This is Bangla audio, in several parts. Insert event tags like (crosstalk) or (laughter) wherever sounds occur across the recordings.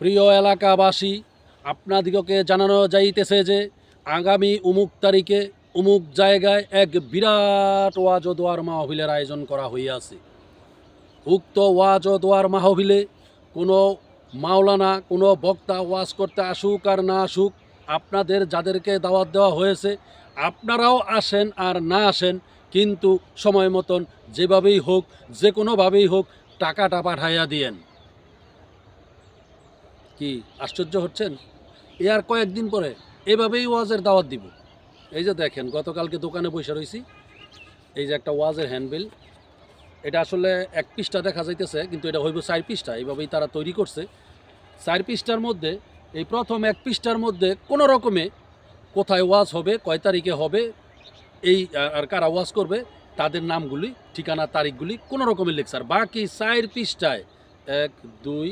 প্রিয় এলাকাবাসী, আপনাদিগকে জানানো যাইতেছে যে, আগামী উমুক তারিখে, উমুক জায়গায় এক বিরাট ওয়াজ ও দোয়ার মাহফিলের আয়োজন করা হইয়াছে। উক্ত ওয়াজ ও দোয়ার মাহফিলে কোনো মাওলানা, কোনো বক্তা ওয়াজ করতে আসুক আর না আসুক, আপনাদের যাদেরকে দাওয়াত দেওয়া হয়েছে, আপনারাও আসেন আর না আসেন, কিন্তু সময় মতন যেভাবেই হোক যে কোনোভাবেই হোক, টাকাটা পাঠাইয়া দিয়েন। কি, আশ্চর্য হচ্ছেন? এ আর কয়েকদিন পরে এভাবেই ওয়াজের দাওয়াত দিব। এই যে দেখেন, গতকালকে দোকানে বসে রয়েছি এই যে একটা ওয়াজের হ্যান্ডবিল। এটা আসলে এক পিসটা দেখা যাইতেছে, কিন্তু এটা হইব চার পিসটা এইভাবেই তারা তৈরি করছে। চার পিসটার মধ্যে, এই প্রথম এক পিসটার মধ্যে কোনো রকমে কোথায় ওয়াজ হবে, কয় তারিখে হবে, এই আর কারা ওয়াজ করবে, তাদের নামগুলি, ঠিকানা, তারিখগুলি কোনো রকমের লেকচার। বাকি চার পিসটায় এক, দুই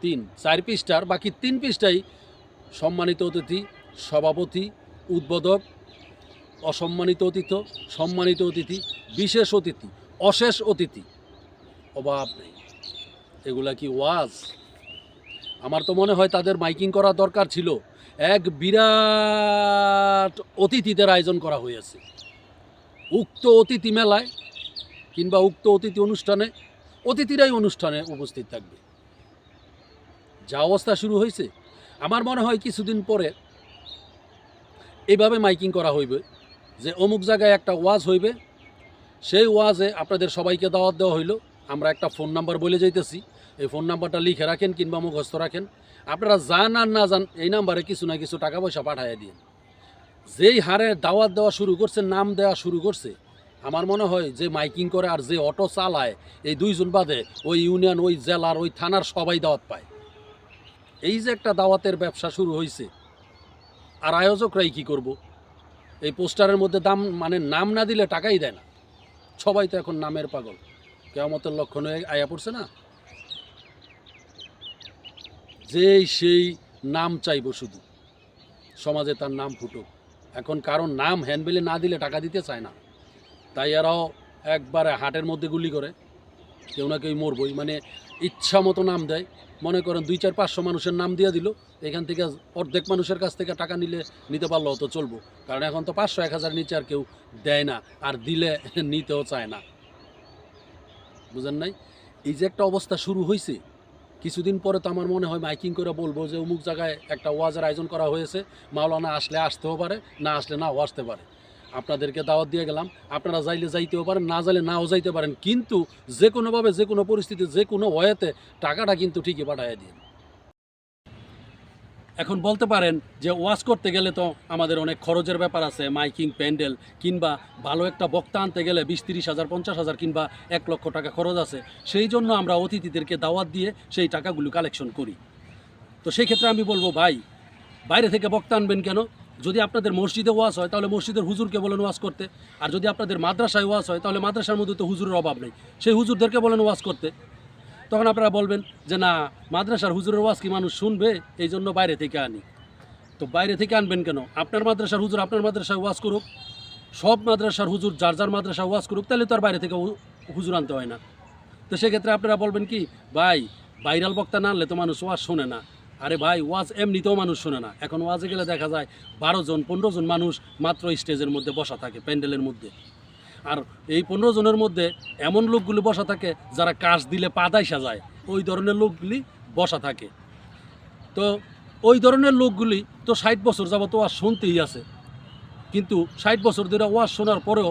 তিন, চার পৃষ্ঠার, বাকি তিন পৃষ্ঠাই সম্মানিত অতিথি, সভাপতি, উদ্বোধক, অসম্মানিত অতিথি, সম্মানিত অতিথি, বিশেষ অতিথি, অশেষ অতিথি। অভাব নেই। এগুলা কি ওয়াজ? আমার তো মনে হয় তাদের মাইকিং করা দরকার ছিল। এক বিরাট অতিথিদের আয়োজন করা হয়েছে। উক্ত অতিথি মেলায় কিংবা উক্ত অতিথি অনুষ্ঠানে, অতিথিরাই অনুষ্ঠানে উপস্থিত থাকবে। যা অবস্থা শুরু হয়েছে, আমার মনে হয় কিছুদিন পরে এইভাবে মাইকিং করা হইবে, যে অমুক জায়গায় একটা ওয়াজ হইবে, সেই ওয়াজে আপনাদের সবাইকে দাওয়াত দেওয়া হইল। আমরা একটা ফোন নাম্বার বলে যাইতেছি, এই ফোন নাম্বারটা লিখে রাখেন কিংবা মুখস্থ রাখেন। আপনারা জান আর না যান এই নাম্বারে কিছু না কিছু টাকা পয়সা পাঠাইয়া দিন যেই হারে দাওয়াত দেওয়া শুরু করছে, নাম দেওয়া শুরু করছে, আমার মনে হয় যে মাইকিং করে আর যে অটো চালায়, এই দুইজন বাদে ওই ইউনিয়ন, ওই জেলার, ওই থানার সবাই দাওয়াত পায়। এই যে একটা দাওয়াতের ব্যবসা শুরু হয়েছে আর আয়োজকরাই কি করব? এই পোস্টারের মধ্যে দাম মানে নাম না দিলে টাকাই দেয় না। সবাই তো এখন নামের পাগল। কেয়ামতের লক্ষণ হয়ে আয়া পড়ছে না? যেই সেই নাম চাইব শুধু। সমাজে তার নাম ফুটুক। এখন কারণ নাম হ্যান্ডবিলে না দিলে টাকা দিতে চায় না। তাই এরাও একবারে হাটের মধ্যে গুলি করে। কেউ না কেউ মরবই। মানে ইচ্ছা মতো নাম দেয়। মনে করেন দুই চার পাঁচশো মানুষের নাম দিয়ে দিল, এখান থেকে অর্ধেক মানুষের কাছ থেকে টাকা নিলে নিতে পারলেও তো চলবো। কারণ এখন তো পাঁচশো, এক হাজার নিচে আর কেউ দেয় না, আর দিলে (laughs) নিতেও চায় না। বুঝেন নাই? এই যে একটা অবস্থা শুরু হয়েছে কিছুদিন পরে তো আমার মনে হয় মাইকিং করে বলব যে অমুক জায়গায় একটা ওয়াজের আয়োজন করা হয়েছে, মাওলানা আসলে আসতেও পারে, না আসলে নাও আসতে পারে। আপনাদেরকে দাওয়াত দিয়ে গেলাম। আপনারা যাইলে যাইতেও পারেন, না যাইলে নাও যাইতে পারেন। কিন্তু যে কোনোভাবে যে কোনো পরিস্থিতি যে কোনো ওয়েতে টাকাটা কিন্তু ঠিকই পাঠিয়ে দিন। এখন বলতে পারেন যে ওয়াজ করতে গেলে তো আমাদের অনেক খরচের ব্যাপার আছে, মাইকিং, প্যান্ডেল, কিংবা ভালো একটা বক্তা আনতে গেলে বিশ, তিরিশ হাজার, পঞ্চাশ হাজার কিংবা এক লক্ষ টাকা খরচ আছে। সেই জন্য আমরা অতিথিদেরকে দাওয়াত দিয়ে সেই টাকাগুলো কালেকশন করি। তো সেই ক্ষেত্রে আমি বলব, ভাই, বাইরে থেকে বক্তা আনবেন কেন? যদি আপনাদের মসজিদে ওয়াজ হয়, তাহলে মসজিদের হুজুরকে বলেন ওয়াজ করতে। আর যদি আপনাদের মাদ্রাসায় ওয়াজ হয়, তাহলে মাদ্রাসার মধ্যে তো হুজুরের অভাব নেই। সেই হুজুরদেরকে বলেন ওয়াজ করতে। তখন আপনারা বলবেন যে, না, মাদ্রাসার হুজুরের ওয়াজ কি মানুষ শুনবে? এই জন্য বাইরে থেকে আনি। তো বাইরে থেকে আনবেন কেন? আপনার মাদ্রাসার হুজুর আপনার মাদ্রাসায় ওয়াজ করুক। সব মাদ্রাসার হুজুর যার যার মাদ্রাসা ওয়াজ করুক, তাহলে তো আর বাইরে থেকে হুজুর আনতে হয় না। তো সেক্ষেত্রে আপনারা বলবেন কি, ভাই, ভাইরাল বক্তা না আনলে তো মানুষ ওয়াজ শোনে না। আরে ভাই, ওয়াজ এমনিতেও মানুষ শোনে না। এখন ওয়াজে গেলে দেখা যায় বারো জন, পনেরো জন মানুষ মাত্র স্টেজের মধ্যে বসা থাকে, প্যান্ডেলের মধ্যে। আর এই পনেরো জনের মধ্যে এমন লোকগুলি বসা থাকে যারা কাজ দিলে পাদাই সাজায় ওই ধরনের লোকগুলি বসা থাকে। তো ওই ধরনের লোকগুলি তো ষাট বছর যাবত ওয়াজ শুনতেই আছে। কিন্তু ষাট বছর ধরে ওয়াজ শোনার পরেও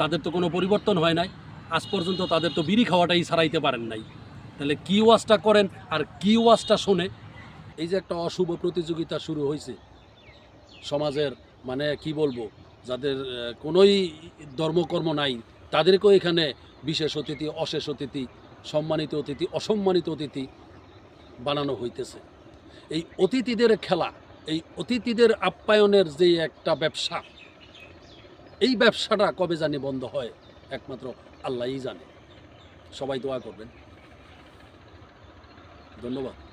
তাদের তো কোনো পরিবর্তন হয় নাই। আজ পর্যন্ত তাদের তো বিড়ি খাওয়াটাই ছাড়াইতে পারেন নাই। তাহলে কি ওয়াজটা করেন আর কি ওয়াজটা শোনে এই যে একটা অশুভ প্রতিযোগিতা শুরু হয়েছে সমাজের মানে কি বলব, যাদের কোনোই ধর্মকর্ম নাই, তাদেরকেও এখানে বিশেষ অতিথি, অশেষ অতিথি, সম্মানিত অতিথি, অসম্মানিত অতিথি বানানো হইতেছে। এই অতিথিদের খেলা, এই অতিথিদের আপ্যায়নের যে একটা ব্যবসা, এই ব্যবসাটা কবে জানি বন্ধ হয়, একমাত্র আল্লাহই জানে। সবাই দোয়া করবেন। ধন্যবাদ।